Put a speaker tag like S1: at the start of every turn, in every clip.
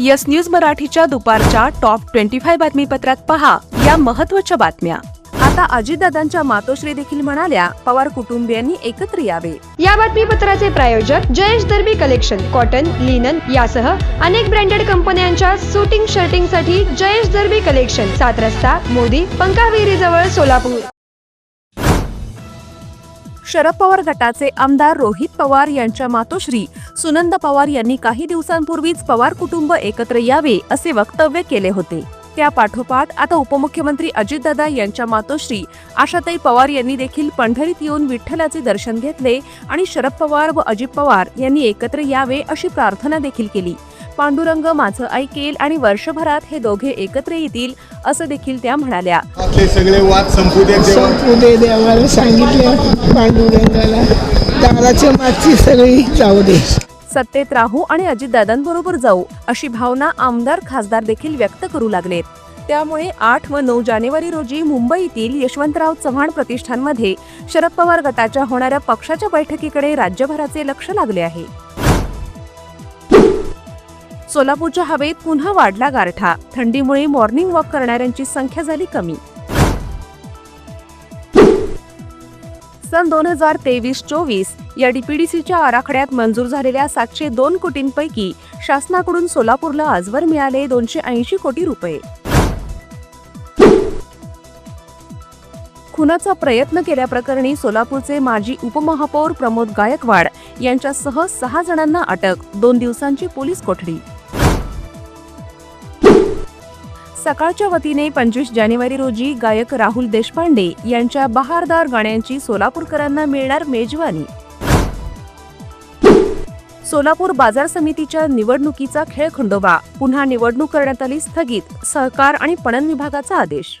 S1: Yes news मराठीच्या दुपारच्या top twenty five बातमीपत्रात पहा या महत्त्वाच्या बातम्या. आता अजितदादांच्या मातोश्री देखील म्हणाल्या पवार कुटुंबियांनी एकत्र यावे.
S2: या बातमीपत्राचे प्रायोजक Jayesh Darbi collection cotton linen यासह अनेक ब्रँडेड कंपन्यांच्या सुटिंग शर्टिंगसाठी जयेश दर्बी कलेक्शन सात रस्ता मोदी पंकाविहिरी जवळ सोलापूर.
S1: शरद पवार गटाचे आमदार रोहित पवार यांच्या मातोश्री सुनंद पवार यांनी काही दिवसांपूर्वीच पवार कुटुंब एकत्र यावे असे वक्तव्य केले होते. त्या पाठोपाठ आता उपमुख्यमंत्री अजितदादा यांच्या मातोश्री आशाताई पवार यांनी देखील पंढरीत येऊन विठ्ठलाचे दर्शन घेतले आणि शरद पवार व अजित पवार यांनी एकत्र यावे अशी प्रार्थना देखील केली. पांडुरंग माझं ऐकेल आणि वर्षभरात हे दोघे एकत्र येतील असं देखील त्या म्हणाल्या.
S3: आपले सगळे वाद संपू दे देवा.
S4: संपू दे देवाला सांगितलं पांडुरंगाला. दाराच्या मागची सगळी जाऊ दे.
S1: सत्तेत राहू आणि अजितदादांबरोबर जाऊ अशी भावना आमदार खासदार देखील व्यक्त करू लागलेत. त्यामुळे आठ व नऊ जानेवारी रोजी मुंबईतील यशवंतराव चव्हाण प्रतिष्ठानमध्ये शरद पवार गटाच्या होणाऱ्या पक्षाच्या बैठकीकडे राज्यभराचे लक्ष लागले आहे. सोलापूरच्या हवेत पुन्हा वाढला गारठा. थंडीमुळे मॉर्निंग वॉक करणाऱ्यांची संख्या झाली कमी. सन दोन हजार तेवीस चोवीस या डीपीडीसीच्या आराखड्यात मंजूर झालेल्या सातशे दोन कोटींपैकी शासनाकडून सोलापूरला आजवर मिळाले दोनशे ऐंशी कोटी रुपये. खुनाचा प्रयत्न केल्याप्रकरणी सोलापूरचे माजी उपमहापौर प्रमोद गायकवाड यांच्यासह सहा जणांना अटक दोन दिवसांची पोलीस कोठडी. सकाळच्या वतीने पंचवीस जानेवारी रोजी गायक राहुल देशपांडे यांच्या बहारदार गाण्यांची सोलापूरकरांना मिळणार मेजवानी. सोलापूर बाजार समितीच्या निवडणुकीचा खेळ खंडोबा. पुन्हा निवडणूक करण्यात आली स्थगित सहकार आणि पणन विभागाचा आदेश.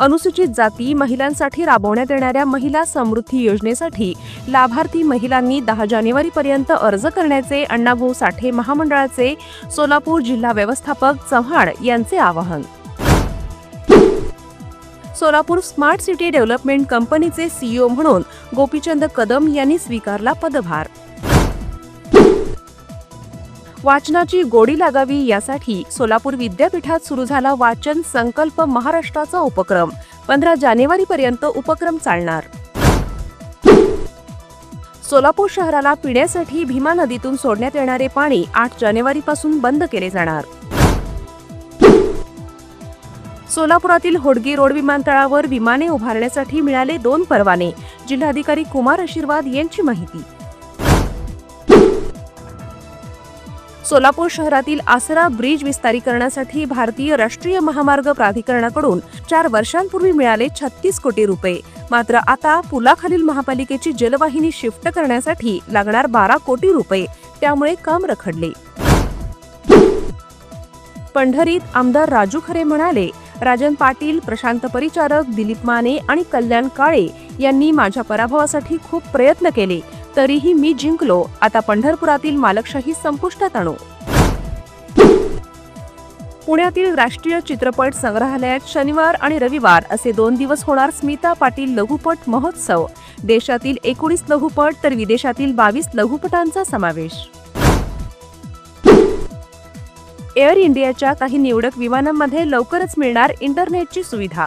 S1: अनुसूचित जाती महिलांसाठी राबवण्यात येणाऱ्या महिला समृद्धी योजनेसाठी लाभार्थी महिलांनी दहा जानेवारी पर्यंत अर्ज करण्याचे अण्णाभाऊ साठे महामंडळाचे सोलापूर जिल्हा व्यवस्थापक चव्हाण यांचे आवाहन. सोलापूर स्मार्ट सिटी डेव्हलपमेंट कंपनीचे सीईओ म्हणून गोपीचंद कदम यांनी स्वीकारला पदभार. वाचनाची गोडी लागावी यासाठी सोलापूर विद्यापीठात सुरू झाला वाचन संकल्प महाराष्ट्राचा उपक्रम. पंधरा जानेवारी पर्यंत उपक्रम चालणार. सोलापूर शहराला पिण्यासाठी भीमा नदीतून सोडण्यात येणारे पाणी आठ जानेवारी पासून बंद केले जाणार. सोलापुरातील होडगी रोड विमानतळावर विमाने उभारण्यासाठी मिळाले दोन परवाने. जिल्हाधिकारी कुमार आशीर्वाद यांची माहिती. सोलापूर शहरातील आसरा ब्रिज विस्तारीकरणासाठी भारतीय राष्ट्रीय महामार्ग प्राधिकरणाकडून चार वर्षांपूर्वी मिळाले छत्तीस कोटी रुपये. मात्र आता पुलाखालील महापालिकेची जलवाहिनी शिफ्ट करण्यासाठी लागणार बारा कोटी रुपये. त्यामुळे काम रखडले. पंढरीत आमदार राजू खरे म्हणाले राजन पाटील प्रशांत परिचारक दिलीप माने आणि कल्याण काळे यांनी माझ्या पराभवासाठी खूप प्रयत्न केले. तरीही मी जिंकलो. आता पंढरपुरातील मालकशाही संपुष्टात आणू. पुण्यातील राष्ट्रीय चित्रपट संग्रहालयात शनिवार आणि रविवार असे दोन दिवस होणार स्मिता पाटील लघुपट महोत्सव. देशातील एकोणीस लघुपट तर विदेशातील बावीस लघुपटांचा समावेश. एअर इंडियाच्या काही निवडक विमानांमध्ये लवकरच मिळणार इंटरनेटची सुविधा.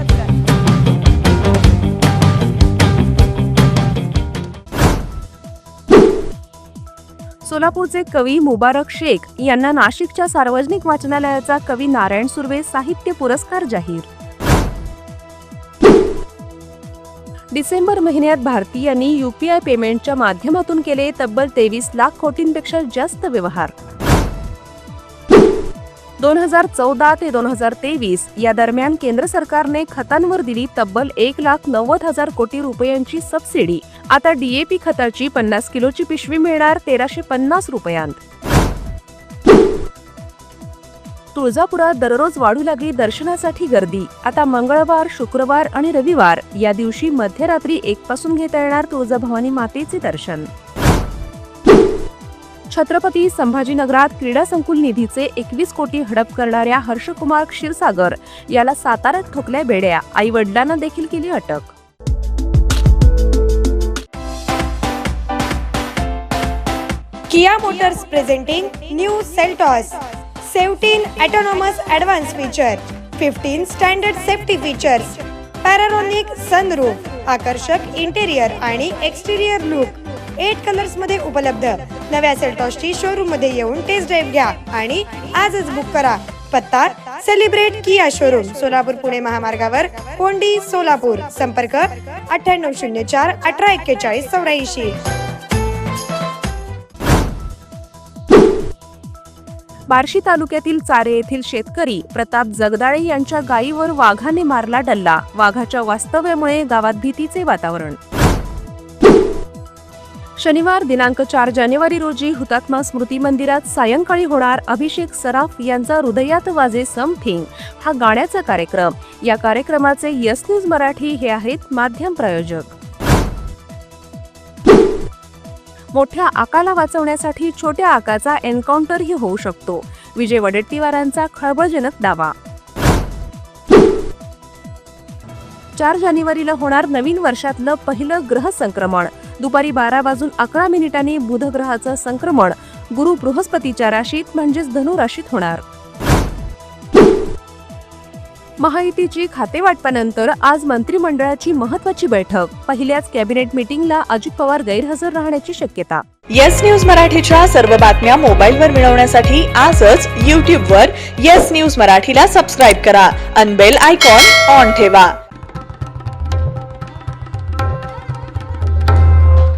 S1: सोलापूरचे कवी मुबारक शेख यांना नाशिकच्या सार्वजनिक वाचनालयाचा कवी नारायण सुर्वे साहित्य पुरस्कार जाहीर. डिसेंबर महिन्यात भारतीयांनी यूपीआय पेमेंटच्या माध्यमातून केले तब्बल तेवीस लाख कोटींपेक्षा जास्त व्यवहार. दोन हजार चौदा ते दोन हजार तेवीस या दरम्यान केंद्र सरकारने खतांवर दिली तब्बल एक लाख नव्वद हजार कोटी रुपयांची सबसिडी. आता डीएपी खताची पन्नास किलोची पिशवी मिळणार तेराशे पन्नास रुपयांत. तुळजापुरात दररोज वाढू लागली दर्शनासाठी गर्दी. आता मंगळवार शुक्रवार आणि रविवार या दिवशी मध्यरात्री एक पासून घेता येणार तुळजाभवानी मातेचे दर्शन. छत्रपती संभाजीनगरात क्रीडा संकुल निधीचे एकवीस कोटी हडप करणाऱ्या हर्षकुमार क्षीरसागर याला साताऱ्यात ठोकल्या बेड्या. आई वडिलांना देखील केली अटक.
S2: Kia Motors presenting new Seltos. Seventeen autonomous advance feature fifteen standard safety features panoramic sunroof आकर्षक इंटेरियर आणि एक्सटेरियर लुक एट कलर्समध्ये उपलब्ध. नव्या सेल्टॉसची शोरूममध्ये येऊन टेस्ट ड्राईव्ह घ्या आणि आजच बुक करा. पत्ता celebrate Kia showroom Solapur Pune महामार्गावर कोंडी सोलापूर. संपर्क अठ्ठ्याण्णव शून्य चार अठरा एक्केचाळीस चौऱ्याऐंशी.
S1: बार्शी तालुक्यातील चारे येथील शेतकरी प्रताप जगदाळे यांच्या गायीवर वाघाने मारला डल्ला. वाघाच्या वास्तव्यामुळे गावात भीतीचे वातावरण. शनिवार दिनांक चार जानेवारी रोजी हुतात्मा स्मृती मंदिरात सायंकाळी होणार अभिषेक सराफ यांचा हृदयात वाजे समथिंग हा गाण्याचा कार्यक्रम. या कार्यक्रमाचे यस न्यूज मराठी हे आहेत माध्यम प्रायोजक. मोठ्या आकाला वाचवण्यासाठी छोट्या आकाचा एन्काउंटरही होऊ शकतो. विजय वडेट्टीवारांचा खळबळजनक दावा. चार जानेवारीला होणार नवीन वर्षातलं पहिलं ग्रह संक्रमण. दुपारी बारा वाजून अकरा मिनिटांनी बुधग्रहाचं संक्रमण. गुरु बृहस्पतीच्या राशीत म्हणजेच धनुराशीत होणार. महायुतीची खातेवाटपानंतर आज मंत्रिमंडळाची महत्वाची बैठक. पहिल्याच कॅबिनेट मीटिंगला अजित पवार गैरहजर राहण्याची शक्यता.
S5: येस न्यूज मराठीच्या सर्व बातम्या मोबाईलवर मिळवण्यासाठी आजच यूट्यूबवर येस न्यूज मराठीला सबस्क्राईब करा. अनबेल आयकॉन ऑन ठेवा.